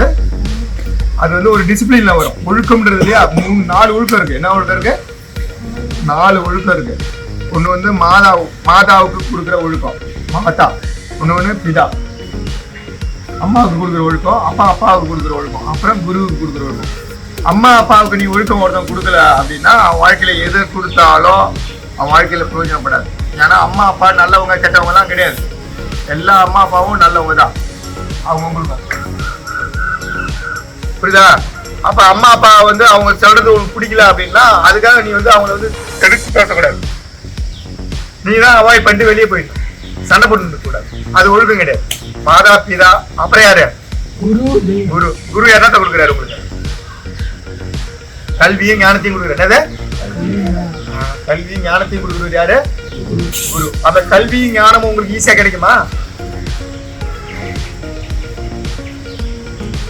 என்னது அது வந்து ஒரு டிசிப்ளின்ல வரும். ஒழுக்கம்ன்றது இல்லையா? மூணு நாலு ஒழுக்கம் இருக்கு. என்ன ஒழுக்கம் இருக்கு? நாலு ஒழுக்கம் இருக்கு. ஒண்ணு வந்து மாதா மாதாவுக்கு கொடுக்குற ஒழுக்கம். மாதா. ஒண்ணு ஒன்று பிதா. அம்மாவுக்கு கொடுக்குற ஒழுக்கம். அப்பா அப்பாவுக்கு கொடுக்குற ஒழுக்கம். அப்புறம் குருவுக்கு கொடுக்குற ஒழுக்கம். அம்மா அப்பாவுக்கு நீ ஒழுக்கம் ஒருத்தன் கொடுக்கல அப்படின்னா அவன் வாழ்க்கையில எது கொடுத்தாலும் அவன் வாழ்க்கையில பிரயோஜனப்படாது ஏன்னா அம்மா அப்பா நல்லவங்க கெட்டவங்க எல்லாம் கிடையாது. எல்லா அம்மா அப்பாவும் நல்லவங்க தான். அவங்க உங்களுக்கு புரியுதா? அப்ப அம்மா அப்பா வந்து அவங்க சொல்றது உனக்கு பிடிக்கல அப்படின்னா அதுக்காக நீ வந்து அவங்கள வந்து எடுத்து பேசக்கூடாது. நீ தான் அவாய்ட் பண்ணிட்டு வெளியே போயிடணும் சண்டை போட்டு கூடாது. அது ஒழுக்கம் கிடையாது. மாதா பிதா அப்புறம் யாரு? குரு குரு. குரு என்னத்த கொடுக்குறாரு உங்களுக்கு? கல்வியும் ஞானத்தையும் கொடுக்குறாரு. என்னது? கல்வியும் ஞானத்தையும் கொடுக்குறது யாரு? குரு. அந்த கல்வியும் ஞானமும் உங்களுக்கு ஈஸியா கிடைக்குமா?